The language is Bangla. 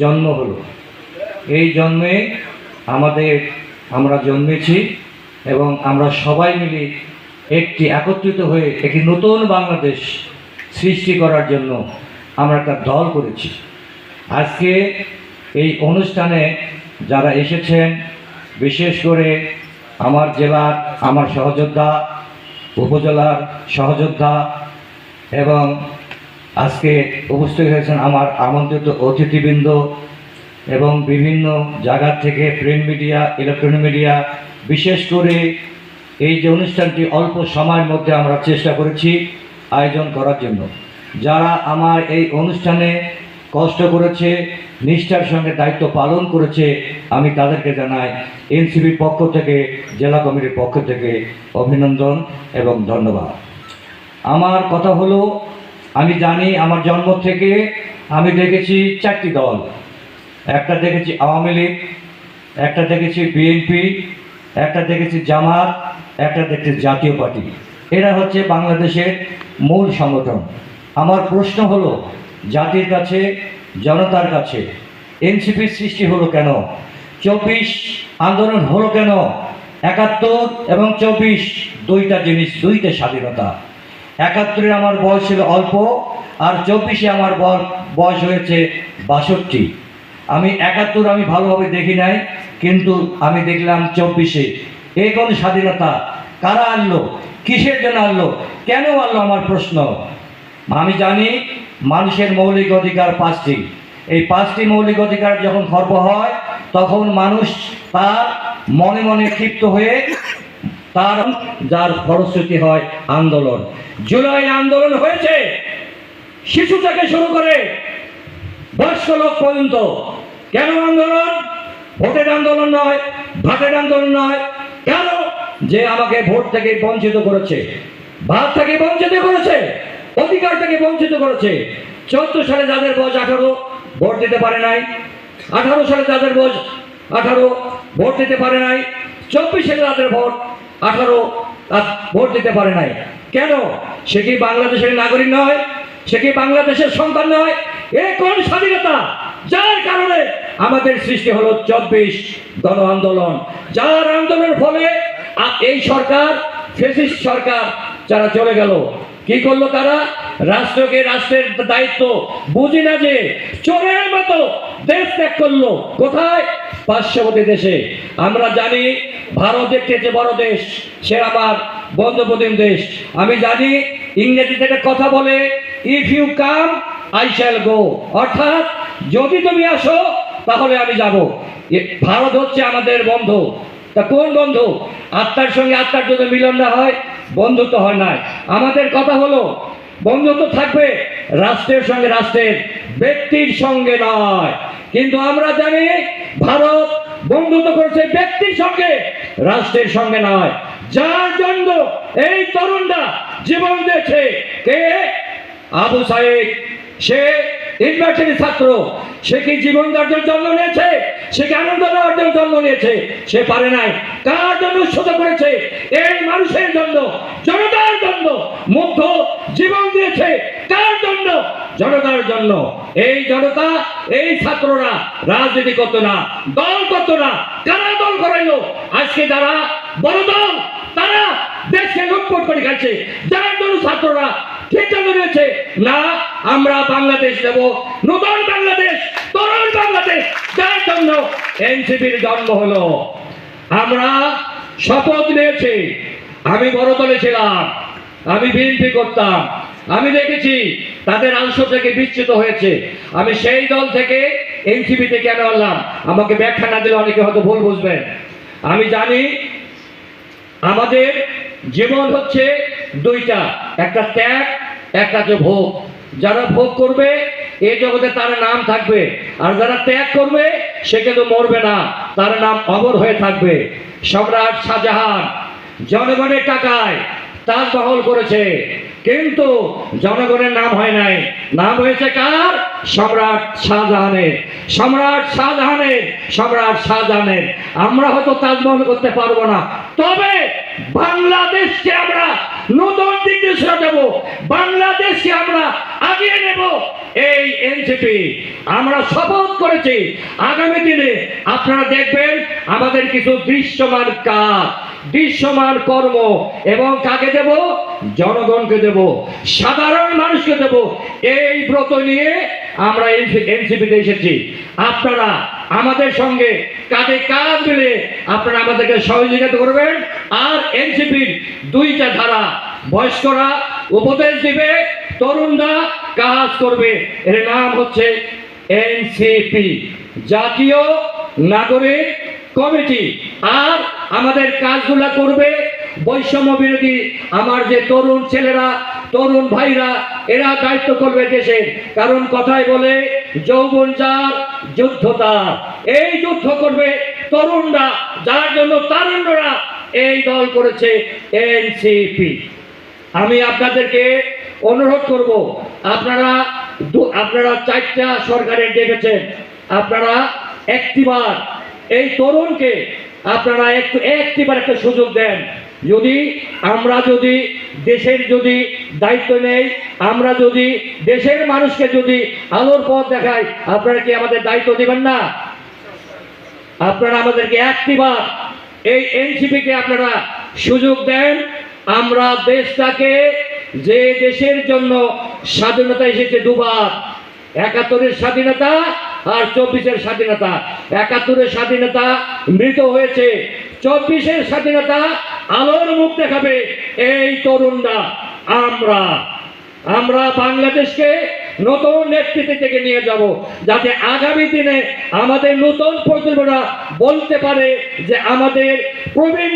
জন্ম হলো। এই জন্মে আমাদের, আমরা জন্মেছি এবং আমরা সবাই মিলে একটি একত্রিত হয়ে একটি নতুন বাংলাদেশ সৃষ্টি করার জন্য আমরা একটা দল করেছি। আজকে এই অনুষ্ঠানে যারা এসেছেন, বিশেষ করে আমার জেলার, আমার সহযোদ্ধা, উপজেলার সহযোদ্ধা এবং আজকে উপস্থিত হয়েছেন আমার আমন্ত্রিত অতিথিবৃন্দ এবং বিভিন্ন জায়গা থেকে প্রিন্ট মিডিয়া, ইলেকট্রনিক মিডিয়া, বিশেষ করে এই যে অনুষ্ঠানটি অল্প সময়ের মধ্যে আমরা চেষ্টা করেছি আয়োজন করার জন্য। যারা আমার এই অনুষ্ঠানে কষ্ট করেছে, নিষ্ঠার সঙ্গে দায়িত্ব পালন করেছে, আমি তাদেরকে জানাই এনসিবির পক্ষ থেকে, জেলা কমিটির পক্ষ থেকে অভিনন্দন এবং ধন্যবাদ। আমার কথা হলো আমি জানি আমার জন্ম থেকে আমি দেখেছি চারটি দল। একটা দেখেছি আওয়ামী লীগ, একটা দেখেছি বিএনপি, একটা দেখেছি জামাত, একটা দেখেছি জাতীয় পার্টি। এরা হচ্ছে বাংলাদেশের মূল সংগঠন। আমার প্রশ্ন হলো, জাতির কাছে, জনতার কাছে এনসিপির সৃষ্টি হলো কেন? চব্বিশ আন্দোলন হলো কেন? একাত্তর এবং চব্বিশ, দুইটা জিনিস, দুইটা স্বাধীনতা। একাত্তরে আমার বয়স ছিল অল্প, আর চব্বিশে আমার বয়- বয়স হয়েছে বাষট্টি। আমি একাত্তর আমি ভালোভাবে দেখি নাই, কিন্তু আমি দেখলাম চব্বিশে। এ কোন স্বাধীনতা? কারা আনলো? কিসের জন্য আনলো? কেন আনলো আমার প্রশ্ন? আমি জানি মানুষের মৌলিক অধিকার পাঁচটি। এই পাঁচটি মৌলিক অধিকার যখন খর্ব হয়, তখন মানুষ তার মনে মনে ক্ষিপ্ত হয়ে তার যার ফলশ্রুতি হয় আন্দোলন। জুলাই আন্দোলন হয়েছে। শিশু থেকে শুরু করে বয়স্ক লোক পর্যন্ত। কেন আন্দোলন? ভোটের আন্দোলন নয়, ভাতের আন্দোলন নয়। কেন? যে আমাকে ভোট থেকে বঞ্চিত করেছে। ভাত থেকে বঞ্চিত করেছে, অধিকার থেকে বঞ্চিত করেছে। চোদ্দ সালে যাদের বয়স আঠারো, ভোট দিতে পারে নাই। আঠারো সালে যাদের বয়স আঠারো, ভোট দিতে পারে নাই। চব্বিশ সালে যাদের ভোট আঠারো ভোট দিতে পারে নাই। কেন? সে কি বাংলাদেশের নাগরিক নয়? সে কি বাংলাদেশের সন্তান নয়? এ কোন স্বাধীনতা? যার কারণে আমাদের সৃষ্টি হলো চব্বিশ গণ আন্দোলন। যার আন্দোলনের ফলে এই সরকার, ফেসিস্ট সরকার যারা চলে গেল, কি করল তারা? রাষ্ট্রকে রাষ্ট্রের দায়িত্ব। বুঝি না যে চোরের মতো দেশ ত্যাগ করল। কোথায়? পার্শ্ববর্তী দেশে। আমরা জানি ভারত একটি যে বড় দেশ, সে আমার বন্ধুপ্রতিম দেশ। আমি জানি ইংরেজি থেকে কথা বলে if you come I shall go অর্থাৎ, যদি তুমি আসো, তাহলে আমি যাব। ভারত হচ্ছে আমাদের বন্ধু। তা কোন বন্ধু? আত্মার সঙ্গে আত্মার যদি মিলন না হয়, বন্ধুত্ব হয় না। আমাদের কথা হলো, বন্ধুত্ব থাকবে রাষ্ট্রের সঙ্গে রাষ্ট্রের, ব্যক্তির সঙ্গে নয়। কিন্তু আমরা জানি, ভারত বন্ধুত্ব করেছে ব্যক্তির সঙ্গে। রাষ্ট্রের সঙ্গে নয়। যার জন্য এই তরুণরা জীবন দিয়েছে কে? আবু সাইদ। সে ইউনিভার্সিটির ছাত্র। সে কি জীবন জন্য জন্ম নিয়েছে? সে কি আনন্দ দেওয়ার জন্য জন্ম নিয়েছে? সে পারে নাই। কার জন্য উৎসত করেছে? এই মানুষের জন্য, জনতার জন্য মুগ্ধ জীবন দিয়েছে। জনতার জন্য। এই জনতা, এই ছাত্ররা রাজনীতি করতো না, দল করতো না। কারা দল করাইলো? আজকে যারা বড় দল, তারা দেশকে লুটপট করে খাচ্ছে যার জন্য ছাত্ররা সিদ্ধান্ত নিয়েছে না, আমরা বাংলাদেশ দেব নতুন বাংলাদেশ, তরুণ বাংলাদেশ। যার জন্য এনসিপির জন্ম হলো। আমরা শপথ নিয়েছি। আমি বড় দলে ছিলাম। আমি বিএনপি করতাম। আমি দেখেছি, তাদের অংশ থেকে বিচ্যুত হয়েছে। আমি সেই দল থেকে এনসিপিতে কেন আনলাম। আমাকে ব্যাখ্যা না দিলে অনেকে হয়তো ভুল বুঝবেন। আমি জানি, আমাদের জীবন হচ্ছে দুইটা, একটা ত্যাগ, একটা হচ্ছে ভোগ। যারা ভোগ করবে এই জগতে তার নাম থাকবে। আর যারা ত্যাগ করবে, সে কিন্তু মরবে না। তার নাম অমর হয়ে থাকবে। সম্রাট শাহজাহান জনগণের টাকায় তাজমহল করেছে। কিন্তু জনগণের নাম হয় নাই। নাম হয়েছে কার? সম্রাট শাহজাহানের। সম্রাট শাহজাহানের সম্রাট শাহজাহানের। আমরা হয়তো তাজমহল করতে পারব না। তবে বাংলাদেশকে আমরা নতুন দিক দেব। বাংলাদেশকে আমরা আগিয়ে নেব। এই এনসিপি আমরা শপথ করেছি। আগামী দিনে আপনারা দেখবেন আমাদের কিছু দৃশ্যমান কাজ। দৃশ্যমান কর্ম এবং কাকে দেব? জনগণকে দেব, সাধারণ মানুষকে দেব। এই ব্রত নিয়ে আমরা এনসিপিতে এসেছি। আপনারা আমাদের সঙ্গে কাঁধে কাঁধ মিলে আপনারা আমাদেরকে সহযোগিতা করবেন। আর এনসিপির দুইটা ধারা, বয়স্করা উপদেশ দিবে, তরুণরা কাজ করবে। এর নাম হচ্ছে এনসিপি, জাতীয় নাগরিক কমিটি। আর আমাদের কাজগুলা করবে। বৈষম্য বিরোধী আমার যে তরুণ ছেলেরা, তরুণ ভাইরা, এরা দায়িত্ব করবে দেশের কারণ কথায় বলে, যৌবন যার, যুদ্ধ তার। এই যুদ্ধ করবে তরুণরা, যার জন্য তারুণ্যরা এই দল করেছে এনসিপি আমি আপনাদেরকে অনুরোধ করব, আপনারা আপনারা চারটা সরকারের দেখেছেন। আপনারা একটিবার এই তরুণকে আপনারা একটু একটিবার একটা সুযোগ দেন। যদি আমরা যদি দেশের যদি দায়িত্ব নেই, আমরা যদি দেশের মানুষকে যদি আলোর পথ দেখাই, আপনারা কি আমাদের দায়িত্ব দেবেন না? আপনারা আমাদেরকে একটিবার এই এনসিপিকে আপনারা সুযোগ দেন। আমরা দেশটাকে যে দেশের জন্য স্বাধীনতা এসেছে দুবার, একাত্তরের স্বাধীনতা আর চব্বিশের স্বাধীনতা। একাত্তরের স্বাধীনতা মৃত হয়েছে। চব্বিশের স্বাধীনতা আলোর মুখ দেখাবে এই তরুণরা। আমরা আমরা বাংলাদেশকে নতুন নেতৃত্বে থেকে নিয়ে যাব যাতে আগামী দিনে আমাদের নতুন প্রজন্মরা বলতে পারে যে আমাদের প্রবীণ